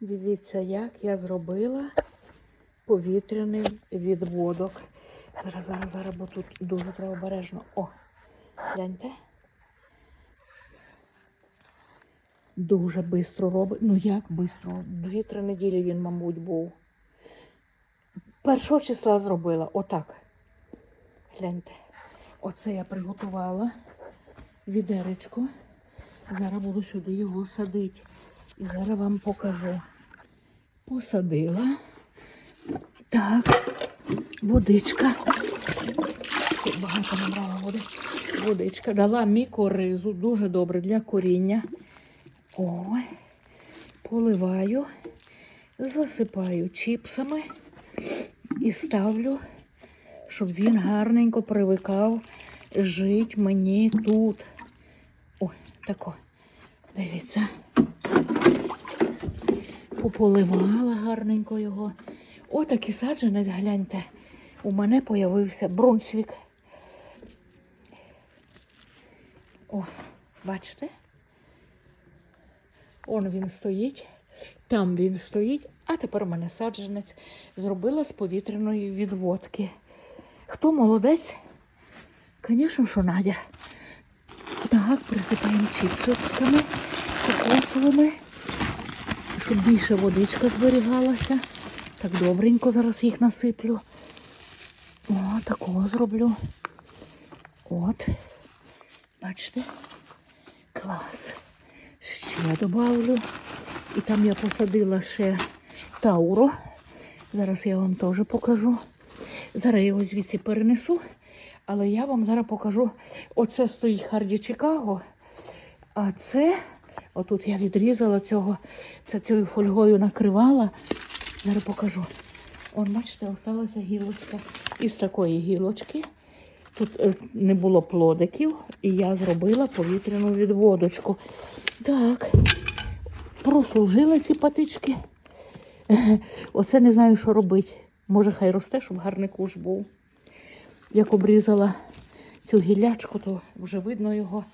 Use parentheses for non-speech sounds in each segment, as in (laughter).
Дивіться, як я зробила повітряний відводок. Зараз, зараз, зараз, бо тут дуже треба обережно. О, гляньте. Дуже швидко робить. Ну як швидко? Дві-три неділі він, мабуть, був. Першого числа зробила. Отак. Гляньте. Оце я приготувала відеречко. Зараз буду сюди його садити. І зараз вам покажу. Посадила. Так, водичка. Тут багато набрала води. Водичка. Дала мікоризу. Дуже добре для коріння. Ой. Поливаю, засипаю чіпсами і ставлю, щоб він гарненько привикав жити мені тут. Ой, тако. Дивіться. Пополивала гарненько його. Отакий саджанець, гляньте. У мене появився Брунсвік. О, бачите? Он він стоїть, там він стоїть, а тепер у мене саджанець зробила з повітряної відводки. Хто молодець? Звісно, що Надя. Так, присипаємо чіпсочками кокосовими, щоб більше водичка зберігалася. Так добренько зараз їх насиплю. О, такого зроблю. От. Бачите? Клас. Ще добавлю. І там я посадила ще тауро. Зараз я вам теж покажу. Зараз я його звідси перенесу. Але я вам зараз покажу. Оце стоїть Харді Чикаго. А це, отут я відрізала цього, це цією фольгою накривала. Зараз покажу. Он, бачите, осталася гілочка. Із такої гілочки. Тут е, не було плодиків, і я зробила повітряну відводочку. Так, прослужили ці патички. (laughs) Оце не знаю, що робити. Може, хай росте, щоб гарний куш був. Як обрізала цю гілячку, то вже видно його.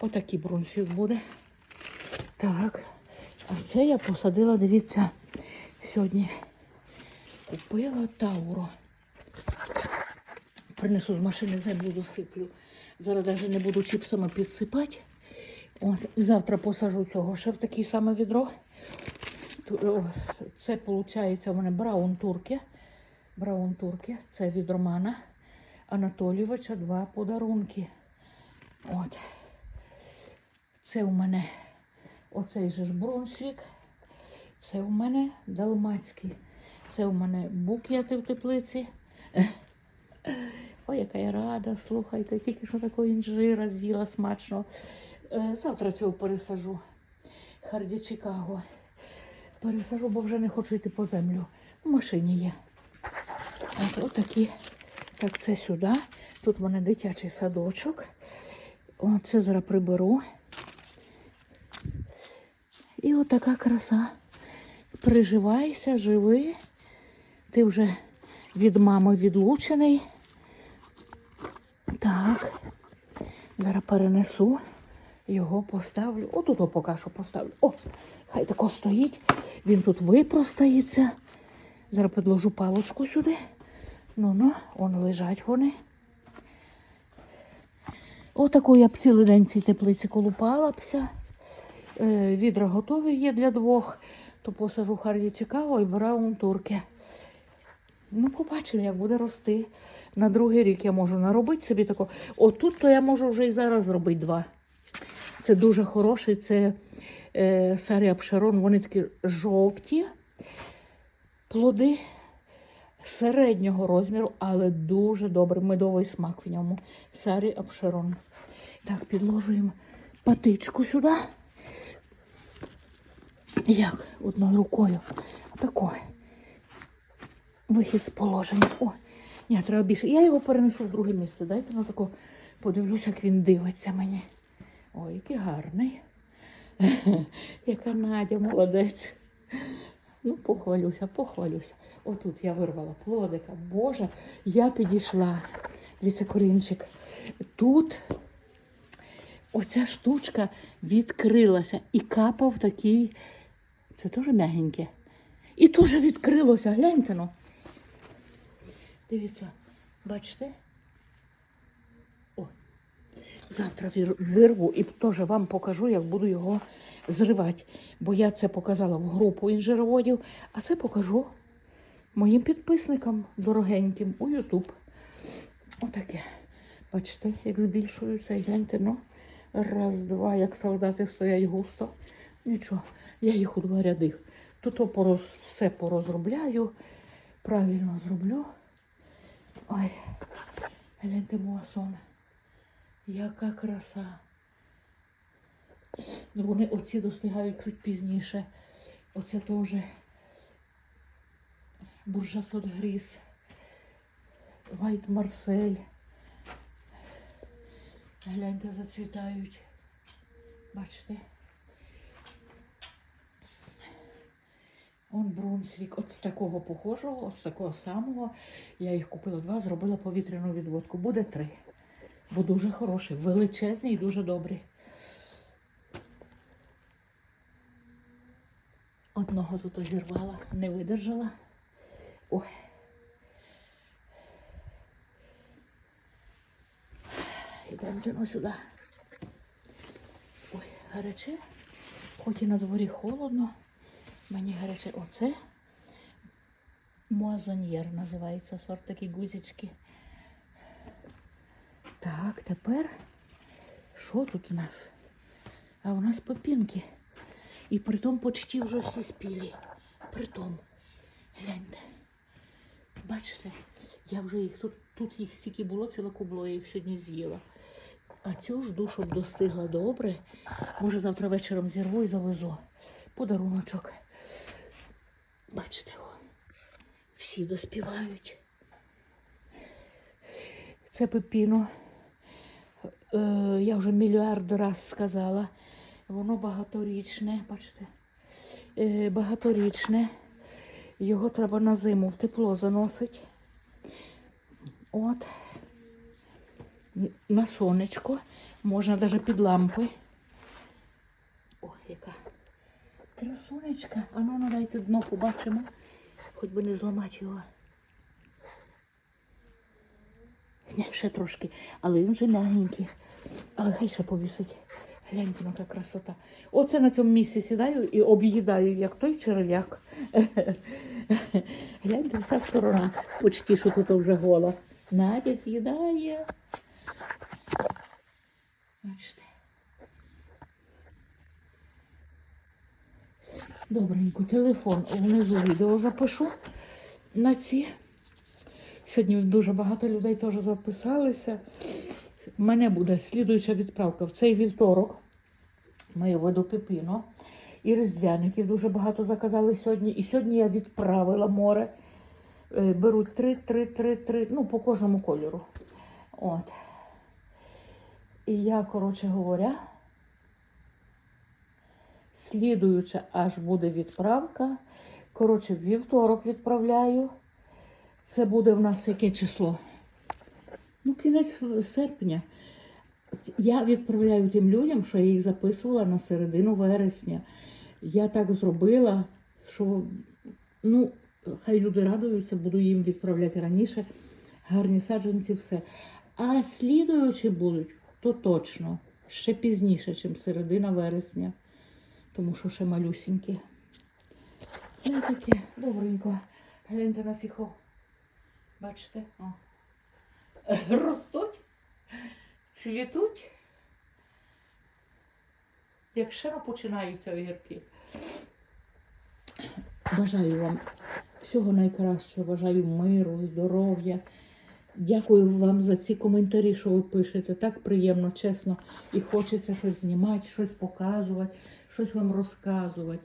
Отакий брунсвік буде. Так. А це я посадила, дивіться, сьогодні купила тауро. Принесу з машини землю досиплю. Зараз навіть не буду чіпсами підсипати. От, завтра посажу цього ще в таке саме відро. Це виходить у мене браун турки. Браун турки. Це від Романа Анатолійовича два подарунки. От. Це у мене оцей же ж Брунсвік. Це у мене Далмацький. Це у мене букети в теплиці. Ой, яка я рада, слухайте, тільки що такого інжира з'їла смачно. Е, Завтра цього пересажу. Харді Чикаго. Пересажу, бо вже не хочу йти по землю. В машині є. От, отакі. Так, це сюди. Тут в мене дитячий садочок. О, це зараз приберу. І отака краса. Приживайся, живи. Ти вже від мами відлучений. Так. Зараз перенесу. Його поставлю. Отут поки що поставлю. О, хай тако стоїть. Він тут випростається. Зараз підложу палочку сюди. Ну-ну, он лежать вони. Отаку я б цілий день цій теплиці колупалася. Е, відра готові є для двох. То посажу Харді Чикаго і Браун турки. Ну, побачимо, як буде рости. На другий рік я можу наробити собі тако. Отут то я можу вже і зараз зробити два. Це дуже хороший, це е, Сарі Апшерон, вони такі жовті плоди середнього розміру, але дуже добрий медовий смак в ньому. Сарі Апшерон. Так, підложуємо патичку сюди. Як? Одною рукою. Отако. Вихід з положення. О, ні, треба більше. Я його перенесу в друге місце. Дайте на тако подивлюсь, як він дивиться мені. Ой, який гарний. (laughs) Яка Надя, молодець. Ну, похвалюся, похвалюся. Отут я вирвала плодика. Боже, я підійшла. Дивіться. Тут оця штучка відкрилася і капав такий Це теж м'ягеньке. І теж відкрилося, гляньте ну. Дивіться, бачите? О, завтра вирву і теж вам покажу, як буду його зривати. Бо я це показала в групу інжироводів, а це покажу моїм підписникам дорогеньким у Ютуб. Отаке. Бачите, як збільшуються, гляньте, ну. Раз, два, як солдати стоять густо. Нічого, я їх у два ряди. Тут пороз, все порозробляю, правильно зроблю. Ой, гляньте муасон. Яка краса. Ну, Вони оці достигають чуть пізніше. Оце теж буржасот гріз, Вайт Марсель. Гляньте, зацвітають. Бачите? Он Брунсвік, от з такого похожого, от з такого самого. Я їх купила два, зробила повітряну відводку. Буде три. Бо дуже хороший, величезний і дуже добрий. Одного тут зірвала, не видержала. Ой. Йдемте ну сюди. Ой, гаряче. Хоч і на дворі холодно. Мені гаряче. Оце Муазоньєр називається сорт такі гузічки. Так, тепер що тут у нас? А у нас попінки. І притом почти вже всі спілі. Притом. Гляньте. Бачите, я вже їх тут, тут їх стільки було, ціле кубло, я їх сьогодні з'їла. А цю жду, щоб достигла добре. Може, завтра вечором зірву і завезу. Подаруночок. Бачите, о, всі доспівають. Це пепіно. Е, я вже мільярд раз сказала. Воно багаторічне, бачите? Е, багаторічне. Його треба на зиму в тепло заносити. От. На сонечко. Можна навіть під лампи. О, яка красунечка. А ну, ну дайте дно побачимо. Хоч би не зламати його. Ні, ще трошки, але він вже м'ягенький. Але хай ще повісить. Гляньте, ну яка красота. Оце на цьому місці сідаю і об'їдаю, як той черв'як. Гляньте, вся сторона. Почти що тут вже гола. Надя з'їдає. Бачите. Добренько, телефон внизу відео запишу на ці. Сьогодні дуже багато людей теж записалися. У мене буде слідуюча відправка в цей вівторок. Мою воду пепіно. І різдвяників дуже багато заказали сьогодні. І сьогодні я відправила море. Е, Беруть три, три, три, три, ну, по кожному кольору. От. І я, коротше говоря, слідуюча аж буде відправка. Коротше, вівторок відправляю. Це буде в нас яке число? Ну, кінець серпня. Я відправляю тим людям, що я їх записувала на середину вересня. Я так зробила, що ну, хай люди радуються, буду їм відправляти раніше. Гарні саджанці, все. А слідуючі будуть, то точно, ще пізніше, ніж середина вересня. Тому що ще малюсінькі. Ну, добренько. Гляньте на сіхо. Бачите? О. Ростуть, цвітуть. Як не починаються огірки. Бажаю вам всього найкращого, бажаю миру, здоров'я. Дякую вам за ці коментарі, що ви пишете. Так приємно, чесно. І хочеться щось знімати, щось показувати, щось вам розказувати.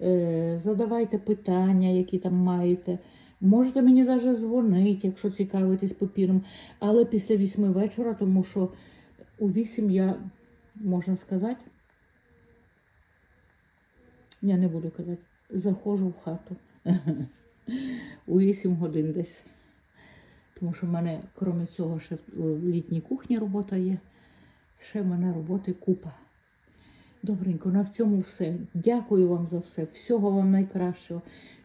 Е, задавайте питання, які там маєте. Можете мені навіть дзвонити, якщо цікавитесь папіром. Але після вісьми вечора, тому що у вісім я, можна сказати, я не буду казати, заходжу в хату (laughs) у 8 годин десь. Тому що в мене, крім цього, ще в літній кухні робота є. Ще в мене роботи купа. Добренько, на цьому все. Дякую вам за все. Всього вам найкращого.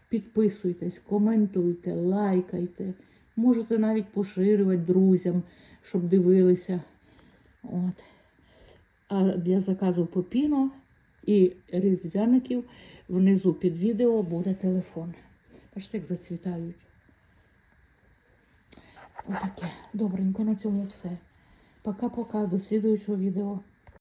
Підписуйтесь, коментуйте, лайкайте. Можете навіть поширювати друзям, щоб дивилися. От. А для заказу попіно і різдвяників внизу під відео буде телефон. Бачите, як зацвітають. Отаке. Добренько, на цьому все. Пока-пока, до слідуючого відео.